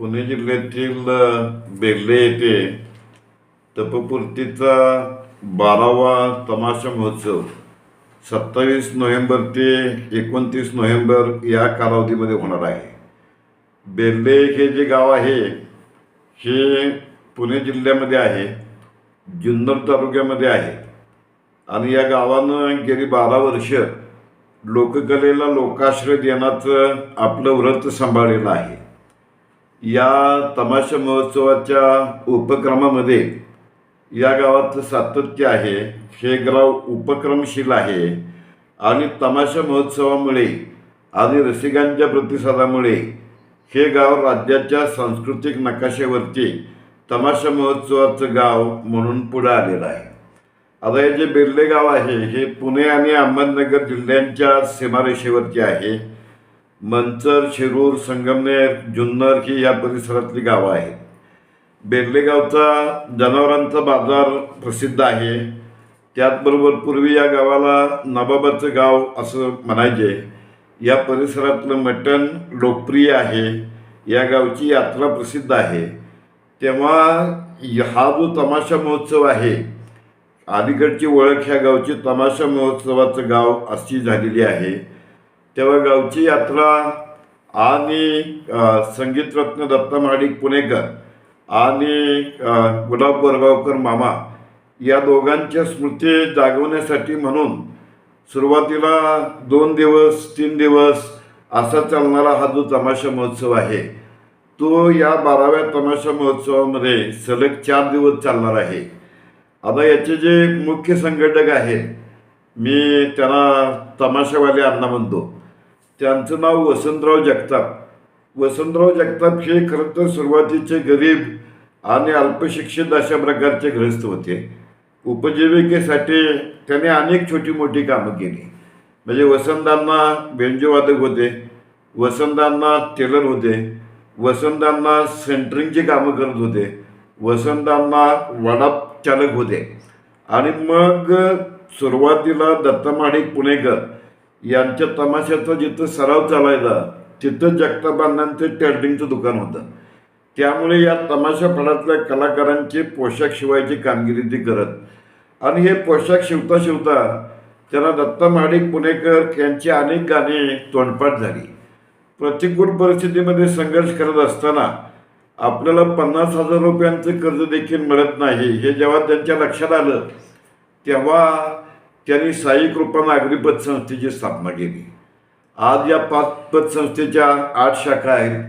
पुणे जिल्ह्यातील बेर्ले येथे तपपूर्तीचा बारावा तमाशा महोत्सव. सत्तावीस नोव्हेंबर ते एकोणतीस नोव्हेंबर या कालावधीमध्ये होणार आहे. बेर्ले हे जे गाव आहे हे पुणे जिल्ह्यामध्ये आहे जुन्नर तालुक्यामध्ये आहे. आणि या गावानं गेली बारा वर्ष लोककलेला लोकाश्रय देण्याचं आपलं व्रत सांभाळलेलं आहे. या तमाशा महोत्सवाच्या उपक्रमामध्ये या गावाचं सातत्य आहे हे गाव उपक्रमशील आहे आणि तमाशा महोत्सवामुळे आणि रसिकांच्या प्रतिसादामुळे हे गाव राज्याच्या सांस्कृतिक नकाशेवरचे तमाशा महोत्सवाचं गाव म्हणून पुढे आलेलं आहे. आता हे जे बिर्ले गाव आहे हे पुणे आणि अहमदनगर जिल्ह्यांच्या सीमारेषेवरती आहे. मंचर शिरूर संगमनेर जुन्नर ही या परिसरातली गावं आहेत. बेर्लेगावचा जनावरांचा बाजार प्रसिद्ध आहे. त्याचबरोबर पूर्वी या गावाला नबाबाचं गाव असं म्हणायचे. या परिसरातलं मटण लोकप्रिय आहे. या गावची यात्रा प्रसिद्ध आहे. तेव्हा हा जो तमाशा महोत्सव आहे अलीकडची ओळख ह्या गावची तमाशा महोत्सवाचं गाव अशी झालेली आहे. तेव्हा गावची यात्रा आणि संगीतरत्न दत्ता महाडिक पुणेकर आणि गुलाब बोरगावकर मामा या दोघांच्या स्मृती जागवण्यासाठी म्हणून सुरुवातीला दोन दिवस तीन दिवस असा चालणारा हा जो तमाशा महोत्सव आहे तो या बाराव्या तमाशा महोत्सवामध्ये सलग चार दिवस चालणार आहे. आता याचे जे मुख्य संघटक आहेत मी त्यांना तमाशावाले अण्णा म्हणतो. त्यांचं नाव वसंतराव जगताप. वसंतराव जगताप हे खरं तर सुरुवातीचे गरीब आणि अल्पशिक्षित अशा प्रकारचे ग्रस्त होते. उपजीविकेसाठी त्याने अनेक छोटी मोठी कामं केली. म्हणजे वसंतांना बेंजवादक होते वसंतांना टेलर होते वसंतांना सेंटरिंगची कामं करत होते वसंतांना वडाप चालक होते. आणि मग सुरुवातीला दत्तमाणिक पुणेकर यांच्या तमाशाचा जिथं सराव चालायला तिथं जगतापांनांचं टेलरिंगचं दुकान होतं. त्यामुळे या तमाशा फळातल्या कलाकारांचे पोशाख शिवायची कामगिरी ती करत. आणि हे पोशाख शिवता शिवता त्यांना दत्ता महाडिक पुणेकर यांची अनेक गाणी तोंडपाठ झाली. प्रतिकूल परिस्थितीमध्ये संघर्ष करत असताना आपल्याला पन्नास हजार रुपयांचं कर्ज देखील मिळत नाही हे जेव्हा त्यांच्या लक्षात आलं तेव्हा त्यांनी साई कृपा नागरी पतसंस्थेची स्थापना केली. आज या पाच पतसंस्थेच्या आठ शाखा आहेत.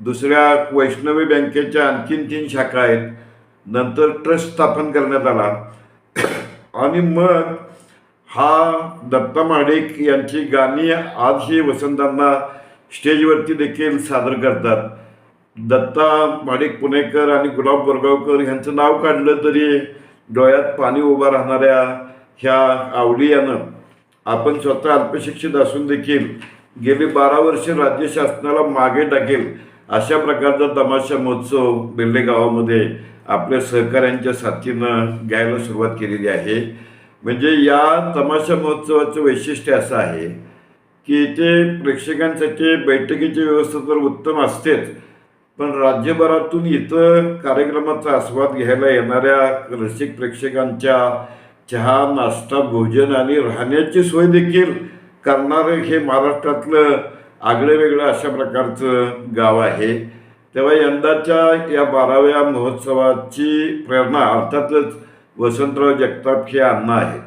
दुसऱ्या वैष्णवी बँकेच्या आणखीन तीन शाखा आहेत. नंतर ट्रस्ट स्थापन करण्यात आला. आणि मग हा दत्ता महाडिक यांची गाणी आजही वसंतांना स्टेजवरती देखील सादर करतात. दत्ता माडिक पुणेकर आणि गुलाब बोरगावकर यांचं नाव काढलं तरी डोळ्यात पाणी उभं राहणाऱ्या ह्या आवडियानं आपण स्वतः अल्पशिक्षित असून देखील गेली बारा वर्षे राज्य शासनाला मागे टाकेल अशा प्रकारचा तमाशा महोत्सव बेल्ले गावामध्ये आपल्या सहकाऱ्यांच्या साथीनं घ्यायला सुरुवात केलेली आहे. म्हणजे या तमाशा महोत्सवाचं वैशिष्ट्य असं आहे की ते प्रेक्षकांसाठी बैठकीची व्यवस्था तर उत्तम असतेच पण राज्यभरातून इथं कार्यक्रमाचा आस्वाद घ्यायला येणाऱ्या रसिक प्रेक्षकांच्या चहा नाश्ता भोजन आणि राहण्याची सोय देखील करणारं हे महाराष्ट्रातलं आगळं वेगळं अशा प्रकारचं गाव आहे. तेव्हा यंदाच्या या बाराव्या महोत्सवाची प्रेरणा अर्थातच वसंतराव जगताप हे अण्णा आहेत.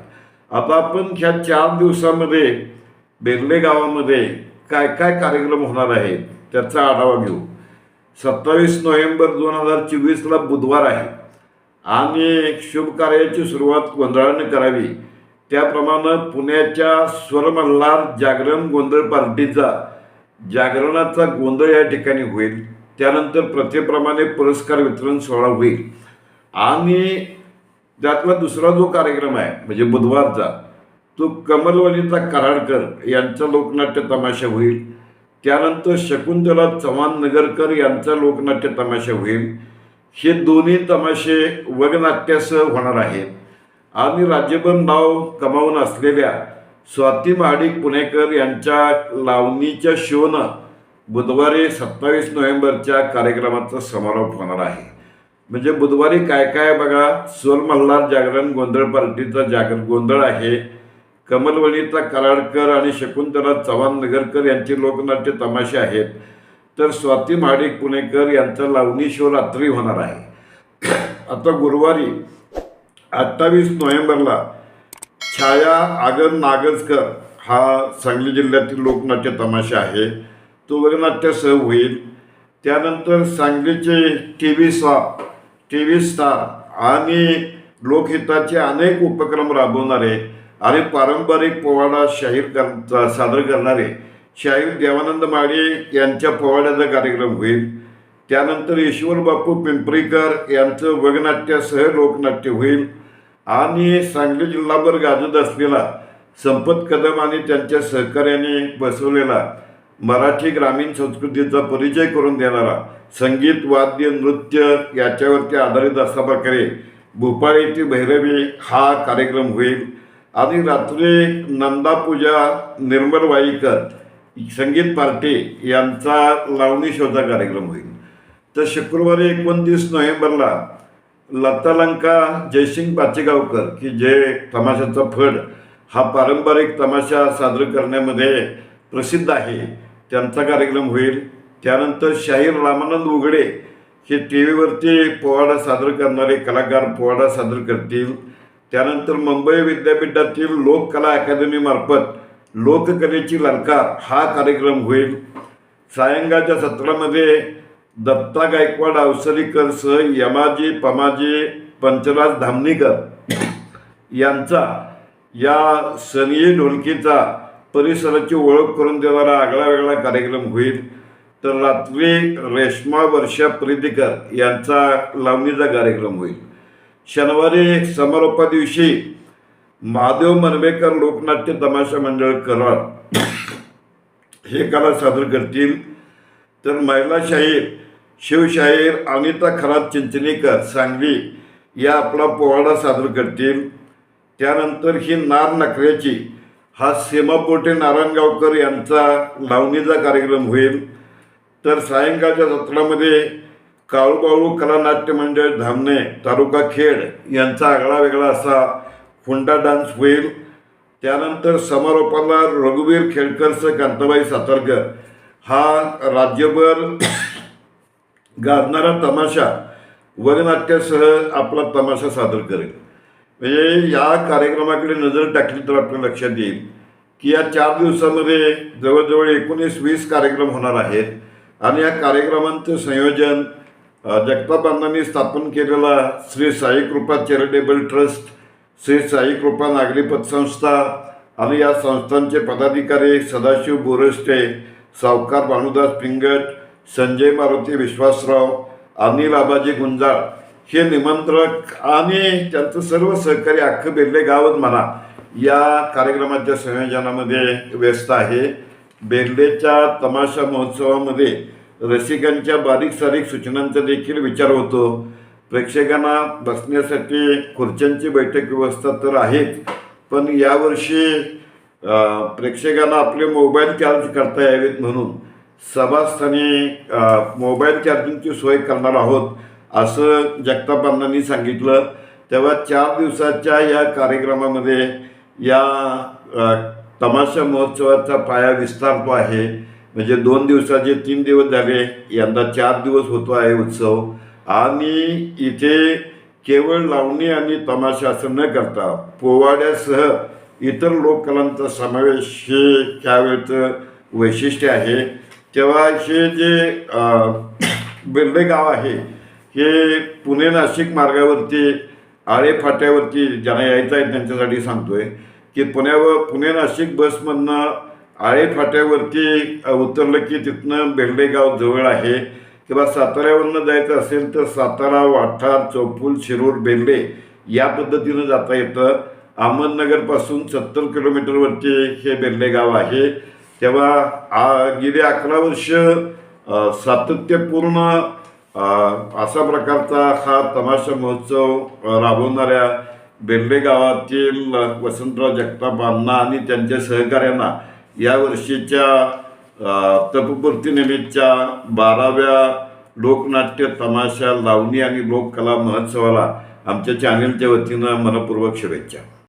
आता आपण ह्या चार दिवसामध्ये बेर्ले गावामध्ये काय काय कार्यक्रम होणार आहेत त्याचा आढावा घेऊ. सत्तावीस नोव्हेंबर दोन हजार चोवीसला बुधवार आहे. आणि शुभ कार्याची सुरुवात गोंधळाने करावी. त्याप्रमाणे पुण्याच्या स्वरमल्हार जागरण गोंधळ पार्टीचा जागरणाचा गोंधळ या ठिकाणी होईल. त्यानंतर प्रथेप्रमाणे पुरस्कार वितरण सोहळा होईल. आणि त्यातला दुसरा जो कार्यक्रम आहे म्हणजे बुधवारचा तो कमलवलीचा कराडकर यांचा लोकनाट्य तमाशा होईल. त्यानंतर शकुंतला चव्हाण नगरकर यांचा लोकनाट्य तमाशा होईल. हे दोन्ही तमाशे वगनाट्यासह होणार आहेत. आणि राज्यभर नाव कमावून असलेल्या स्वाती महाडिक पुणेकर यांच्या लावणीच्या शोनं बुधवारी सत्तावीस नोव्हेंबरच्या कार्यक्रमाचा समारोप होणार आहे. म्हणजे बुधवारी काय काय बघा सोल मल्हार जागरण गोंधळ पार्टीचा जागर गोंधळ आहे. कमलवणीचा कराडकर आणि शकुंतला चव्हाण नगरकर यांचे लोकनाट्य तमाशे आहेत. तर स्वाती महाडिक पुणेकर यांचा लावणी शो रात्री होणार आहे. आता गुरुवारी अठ्ठावीस नोव्हेंबरला छाया आगन नागजकर हा सांगली जिल्ह्यातील लोकनाट्य तमाशा आहे. तो वगनाट्यासह होईल. त्यानंतर सांगलीचे टी व्ही स्वाप टी व्ही स्टार आणि लोकहिताचे अनेक उपक्रम राबवणारे आणि पारंपरिक पोवाडा शाहीर कर सादर करणारे शाहीर देवानंद माळी यांच्या पोवाड्याचा कार्यक्रम होईल. त्यानंतर ईश्वर बापू पिंपरीकर यांचं वगनाट्यासह लोकनाट्य होईल. आणि सांगली जिल्हाभर गाजत असलेला संपत कदम आणि त्यांच्या सहकार्याने बसवलेला मराठी ग्रामीण संस्कृतीचा परिचय करून देणारा संगीत वाद्य नृत्य याच्यावरती आधारित असा प्रकारे भोपाळीची भैरवी हा कार्यक्रम होईल. आणि रात्री नंदा पूजा निर्मल वाईकर संगीत पार्टी यांचा लावणी शोचा कार्यक्रम होईल. तर शुक्रवारी एकोणतीस नोव्हेंबरला लतालंका जयसिंग पाचेगावकर की जे तमाशाचा फड हा पारंपरिक तमाशा सादर करण्यामध्ये प्रसिद्ध आहे त्यांचा कार्यक्रम होईल. त्यानंतर शाहीर रामानंद उघडे हे टी व्हीवरती पोवाडा सादर करणारे कलाकार पोवाडा सादर करतील. त्यानंतर मुंबई विद्यापीठातील लोककला अकादमीमार्फत लोककलेची ललकार हा कार्यक्रम होईल. सायंकाळच्या सत्रामध्ये दत्ता गायकवाड अवसरीकर सह यमाजी पमाजी पंचराज धामणीकर यांचा या सनी ढोलकीचा परिसराची ओळख करून देणारा आगळा वेगळा कार्यक्रम होईल. तर रात्री रेश्मा वर्षा प्रीतिकर यांचा लावणीचा कार्यक्रम होईल. शनिवारी समारोपा दिवशी महादेव मनवेकर लोकनाट्य तमाशा मंडळ कराड हे कला सादर करतील. तर महिला शाहीर शिवशाहीर अनिता खरात चिंचणीकर सांगली या आपला पोवाडा सादर करतील. त्यानंतर ही नार नखऱ्याची हा सीमा पोटे नारायणगावकर यांचा लावणीचा कार्यक्रम होईल. तर सायंकाळच्या सत्रामध्ये काळूबाळू कलानाट्य मंडळ धामणे तालुका खेड यांचा आगळा वेगळा असा हुंडा डान्स होईल. त्यानंतर समारोपाला रघुवीर खेडकरचं कांताबाई सातारकर हा राज्यभर गाजणारा तमाशा वगनाट्यासह आपला तमाशा सादर करेल. म्हणजे या कार्यक्रमाकडे नजर टाकली तर आपल्या लक्षात येईल की या चार दिवसामध्ये जवळजवळ एकोणीस वीस कार्यक्रम होणार आहेत. आणि या कार्यक्रमांचं संयोजन जगताप अण्णांनी स्थापन केलेला श्री साई कृपा चॅरिटेबल ट्रस्ट श्री साई कृपा नागरी पतसंस्था आणि या संस्थांचे पदाधिकारी सदाशिव बोरस्टे सावकार भानुदास पिंगट संजय मारुती विश्वासराव अनिल आबाजी गुंजाळ हे निमंत्रक आणि त्यांचं सर्व सहकारी अख्खं बेर्ले गावच म्हणा या कार्यक्रमाच्या संयोजनामध्ये व्यस्त आहे. बेर्लेच्या तमाशा महोत्सवामध्ये रसिकांच्या बारीक सारीक सूचनांचा देखील विचार होतो. प्रेक्षकांना बसण्यासाठी खुर्च्यांची बैठक व्यवस्था तर आहेच पण यावर्षी प्रेक्षकांना आपले मोबाईल चार्ज करता यावेत म्हणून सभास्थानी मोबाईल चार्जिंगची सोय करणार आहोत असं जगताप सांगितलं. तेव्हा चार दिवसाच्या या कार्यक्रमामध्ये या तमाशा महोत्सवाचा पाया विस्तारतो आहे म्हणजे दोन दिवसाचे तीन दिवस झाले यंदा चार दिवस होतो आहे उत्सव. आणि इथे केवळ लावणी आणि तमाशा असं न करता पोवाड्यासह इतर लोककलांचा समावेश हे त्यावेळचं वैशिष्ट्य आहे. तेव्हा हे जे अ, गाव आहे हे पुणे नाशिक मार्गावरती आळे फाट्यावरती ज्यांना यायचं आहे त्यांच्यासाठी सांगतोय की पुण्यावर पुणे नाशिक बसमधनं आळे फाट्यावरती उतरलं की तिथनं बेर्डे गाव जवळ आहे. किंवा साताऱ्यावरनं जायचं असेल तर सातारा वाठार चौफुल शिरूर बेर्डे या पद्धतीनं जाता येतं. अहमदनगरपासून सत्तर किलोमीटरवरचे हे बेर्डे गाव आहे. तेव्हा आ गेली अकरा वर्ष सातत्यपूर्ण असा प्रकारचा हा तमाशा महोत्सव राबवणाऱ्या बेर्डे गावातील वसंतराव जगताप अण्णा आणि त्यांच्या सहकाऱ्यांना या वर्षीच्या तपपूर्तीनिमित्तच्या बाराव्या लोकनाट्य तमाशा लावणी आणि लोककला महोत्सवाला आमच्या चॅनेलच्या वतीनं मनपूर्वक शुभेच्छा.